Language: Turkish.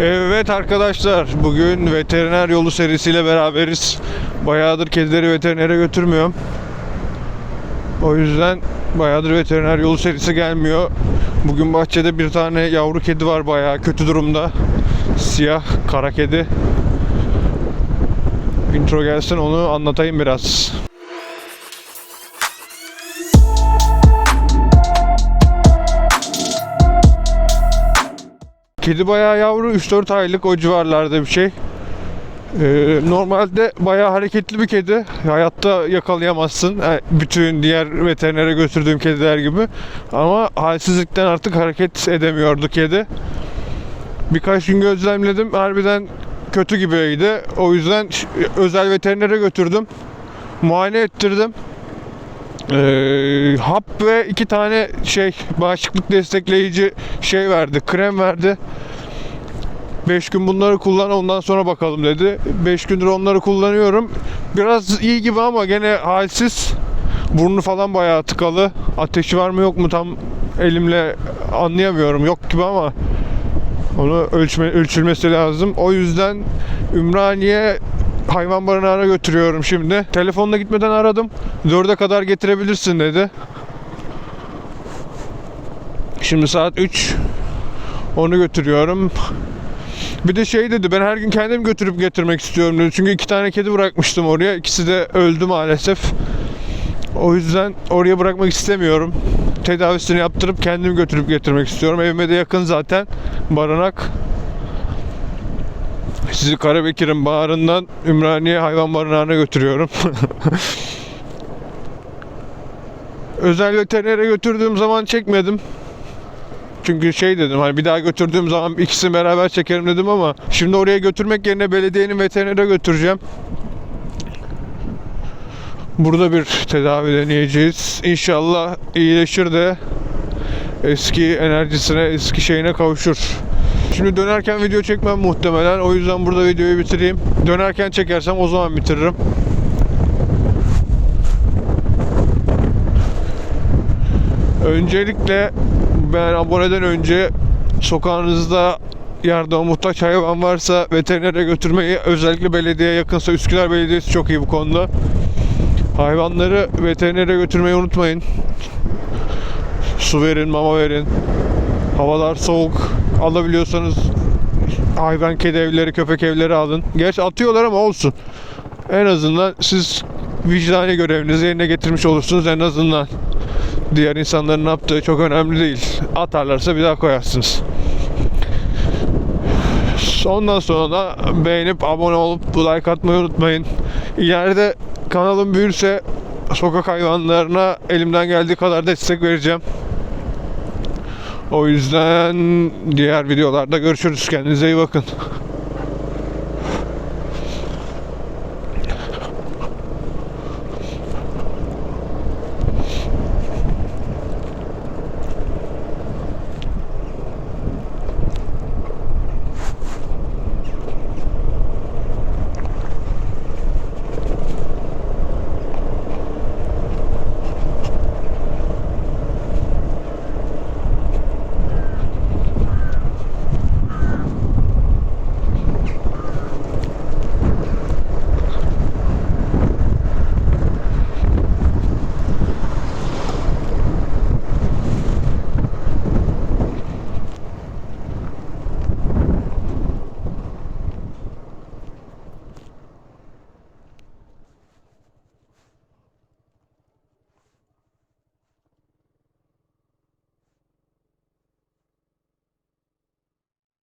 Evet arkadaşlar bugün veteriner yolu serisiyle beraberiz. Bayağıdır kedileri veterinere götürmüyorum. O yüzden bayağıdır veteriner yolu serisi gelmiyor. Bugün bahçede bir tane yavru kedi var bayağı kötü durumda. Siyah kara kedi. Intro gelsin onu anlatayım biraz. Kedi bayağı yavru 3-4 aylık o civarlarda bir şey. Ee, normalde bayağı hareketli bir kedi. Hayatta yakalayamazsın. Yani bütün diğer veterinere götürdüğüm kediler gibi. Ama halsizlikten artık hareket edemiyordu kedi. Birkaç gün gözlemledim. Harbiden kötü gibiydi. O yüzden özel veterinere götürdüm. Muayene ettirdim. Ee, hap ve iki tane şey bağışıklık destekleyici şey verdi. Krem verdi. 5 gün bunları kullan ondan sonra bakalım dedi. 5 gündür onları kullanıyorum. Biraz iyi gibi ama gene halsiz. Burnu falan bayağı tıkalı. Ateşi var mı yok mu tam elimle anlayamıyorum. Yok gibi ama onu ölçme, ölçülmesi lazım. O yüzden Ümraniye hayvan barınağına götürüyorum şimdi. Telefonla gitmeden aradım. 4'e kadar getirebilirsin dedi. Şimdi saat 3. Onu götürüyorum. Bir de şey dedi ben her gün kendim götürüp getirmek istiyorum dedi. Çünkü iki tane kedi bırakmıştım oraya. İkisi de öldü maalesef. O yüzden oraya bırakmak istemiyorum. Tedavisini yaptırıp kendim götürüp getirmek istiyorum. Evime de yakın zaten barınak. Sizi Karabekir'in bağrından Ümraniye hayvan barınağına götürüyorum. Özel veterinere götürdüğüm zaman çekmedim. Çünkü şey dedim hani bir daha götürdüğüm zaman ikisini beraber çekerim dedim ama şimdi oraya götürmek yerine belediyenin veterinere götüreceğim. Burada bir tedavi deneyeceğiz. İnşallah iyileşir de eski enerjisine, eski şeyine kavuşur. Şimdi dönerken video çekmem muhtemelen. O yüzden burada videoyu bitireyim. Dönerken çekersem o zaman bitiririm. Öncelikle ben aboneden önce sokağınızda yardıma muhtaç hayvan varsa veterinere götürmeyi özellikle belediye yakınsa Üsküdar Belediyesi çok iyi bu konuda. Hayvanları veterinere götürmeyi unutmayın. Su verin, mama verin. Havalar soğuk. Alabiliyorsanız hayvan kedi evleri, köpek evleri alın. Gerçi atıyorlar ama olsun. En azından siz vicdani görevinizi yerine getirmiş olursunuz en azından. Diğer insanların yaptığı çok önemli değil. Atarlarsa bir daha koyarsınız. Ondan sonra da beğenip abone olup like atmayı unutmayın. İleride kanalım büyürse sokak hayvanlarına elimden geldiği kadar destek vereceğim. O yüzden diğer videolarda görüşürüz. Kendinize iyi bakın.